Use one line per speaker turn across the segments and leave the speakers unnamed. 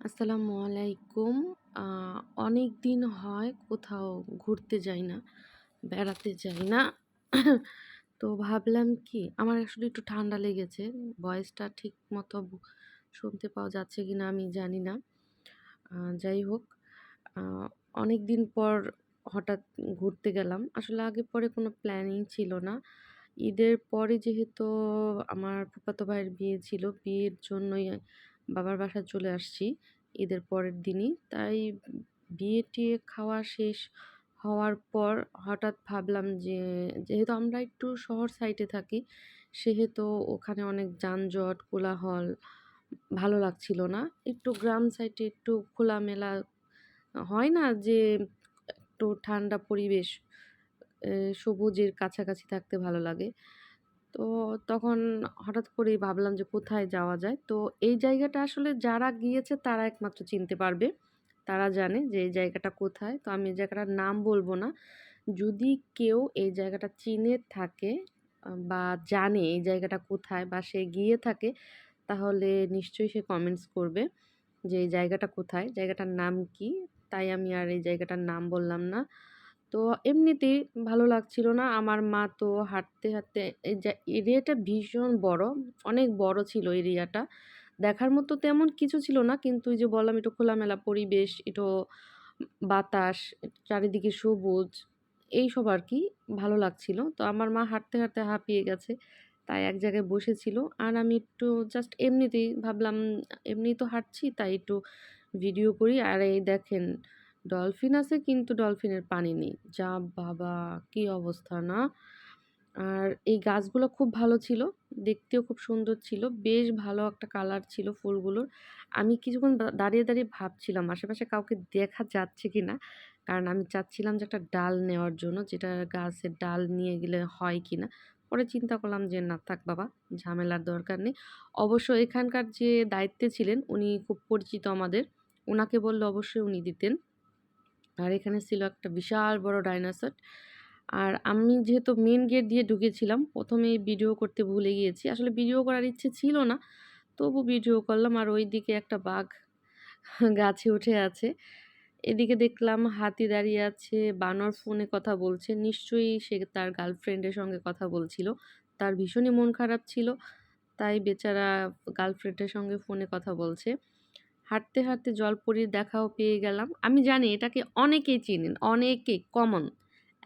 আসসালামু আলাইকুম। অনেক দিন হয় কোথাও ঘুরতে যাই না, বেড়াতে যাই না। তো ভাবলাম কি, আমার আসলে একটু ঠান্ডা লেগেছে, ভয়েসটা ঠিক মতো শুনতে পাওয়া যাচ্ছে কি না আমি জানি না। যাই হোক অনেক দিন পর হঠাৎ ঘুরতে গেলাম। আসলে আগে পরে কোনো প্ল্যানিং ছিল না। ঈদের পরে যেহেতু আমার ফুফাতো ভাইয়ের বিয়ে ছিল, বিয়ের জন্যই বাবার বাসায় চলে আসছি, ঈদের পরের দিনই। তাই বিয়ে টিয়ে খাওয়া শেষ হওয়ার পর হঠাৎ ভাবলাম যে, যেহেতু আমরা একটু শহর সাইডে থাকি, সেহেতু ওখানে অনেক যানজট, কোলাহল ভালো লাগছিল না। একটু গ্রাম সাইডে একটু খোলামেলা হয় না যে, একটু ঠান্ডা পরিবেশ সবুজের কাছাকাছি থাকতে ভালো লাগে। তো তখন হঠাৎ করেই ভাবলাম যে কোথায় যাওয়া যায়। তো এই জায়গাটা আসলে যারা গিয়েছে তারা একমাত্র চিনতে পারবে। তারা জানে যে এই জায়গাটা কোথায়। তো আমি এই জায়গাটার নাম বলব না। যদি কেউ এই জায়গাটা চিনে থাকে, বা জানে এই জায়গাটা কোথায় বা সে গিয়ে থাকে, তাহলে নিশ্চয়ই সে কমেন্টস করবে যে এই জায়গাটা কোথায়? জায়গাটার নাম কি? তাই আমি আর এই জায়গাটার নাম বললাম না। তো এমনিতেই ভালো লাগছিল না। আমার মা তো হাঁটতে হাঁটতে এই এরিয়াটা ভীষণ বড়, অনেক বড় ছিল এরিয়াটা। দেখার মতো তেমন কিছু ছিল না, কিন্তু যে বললাম একটু খোলামেলা পরিবেশ, একটু বাতাস, চারিদিকে সবুজ এইসব আর কি ভালো লাগছিল। তো আমার মা হাঁটতে হাঁটতে হাঁপিয়ে গেছে, তাই এক জায়গায় বসেছিল। আর আমি একটু জাস্ট এমনিতেই ভাবলাম এমনি তো হাঁটছি, তাই একটু ভিডিও করি। আর এই দেখেন ডলফিন আছে কিন্তু ডলফিনের পানি নেই। যা বাবা, কি অবস্থা না? আর এই গাছগুলো খুব ভালো ছিল, দেখতেও খুব সুন্দর ছিল, বেশ ভালো একটা কালার ছিল ফুলগুলোর। আমি কিছুক্ষণ দাঁড়িয়ে দাঁড়িয়ে ভাবছিলাম, আশেপাশে কাউকে দেখা যাচ্ছে কি না? কারণ আমি চাচ্ছিলাম যে একটা ডাল নেওয়ার জন্য, যেটা গাছের ডাল নিয়ে গেলে হয় কি না? পরে চিন্তা করলাম যে, না থাক বাবা, ঝামেলার দরকার নেই। অবশ্য এখানকার যে দায়িত্বে ছিলেন, উনি খুব পরিচিত আমাদের। ওনাকে বললে অবশ্যই উনি দিতেন। আর এখানে ছিল একটা বিশাল বড় ডাইনোসর। আর আমি যেহেতু মেন গেট দিয়ে ঢুকেছিলাম প্রথমে ভিডিও করতে ভুলে গিয়েছি। আসলে ভিডিও করার ইচ্ছে ছিল না, তবু ভিডিও করলাম আর ওই দিকে একটা বাঘ গাছে উঠে আছে। এদিকে দেখলাম হাতি দাঁড়িয়ে আছে, বানর ফোনে কথা বলছে, নিশ্চয়ই সে তার গার্লফ্রেন্ডের সঙ্গে কথা বলছিল। তার ভীষণই মন খারাপ ছিল, তাই বেচারা গার্লফ্রেন্ডের সঙ্গে ফোনে কথা বলছে। হাঁটতে হাঁটতে জলপরির দেখাও পেয়ে গেলাম। আমি জানি এটাকে অনেকেই চিনেন, অনেকেই কমন,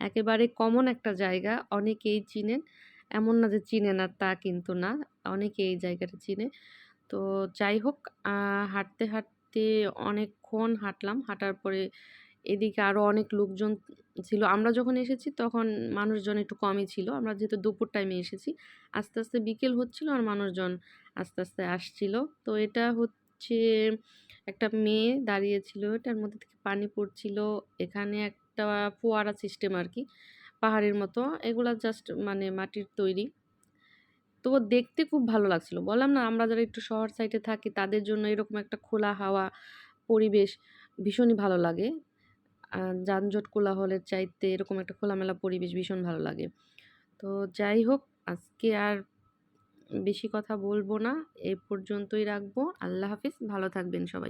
একেবারে কমন একটা জায়গা, অনেকেই চিনেন। এমন না যে চিনে না তা কিন্তু না অনেকে এই জায়গাটা চিনে। তো যাই হোক হাঁটতে হাঁটতে অনেকক্ষণ হাঁটলাম, হাঁটার পরে এদিকে আরও অনেক লোকজন ছিল। আমরা যখন এসেছি তখন মানুষজন একটু কমই ছিল। আমরা যেহেতু দুপুর টাইমে এসেছি, আস্তে আস্তে বিকেল হচ্ছিল আর মানুষজন আস্তে আস্তে আসছিল। তো এটা হচ্ছে একটা মেয়ে দাঁড়িয়েছিল এটার মধ্যে থেকে পানি পড়ছিল, এখানে একটা ফোয়ারা সিস্টেম আর কি পাহাড়ের মতো, এগুলা জাস্ট মানে মাটির তৈরি। তো দেখতে খুব ভালো লাগছিল। বললাম না, আমরা যারা একটু শহর সাইডে থাকি, তাদের জন্য এরকম একটা খোলা হাওয়া পরিবেশ ভীষণই ভালো লাগে। যানজট কোলাহলের চাইতে এরকম একটা খোলামেলা পরিবেশ ভীষণ ভালো লাগে। তো যাই হোক, আজকে আর বেশি কথা বলব না। এ পর্যন্তই রাখব। আল্লাহ হাফিজ। ভালো থাকবেন সবাই।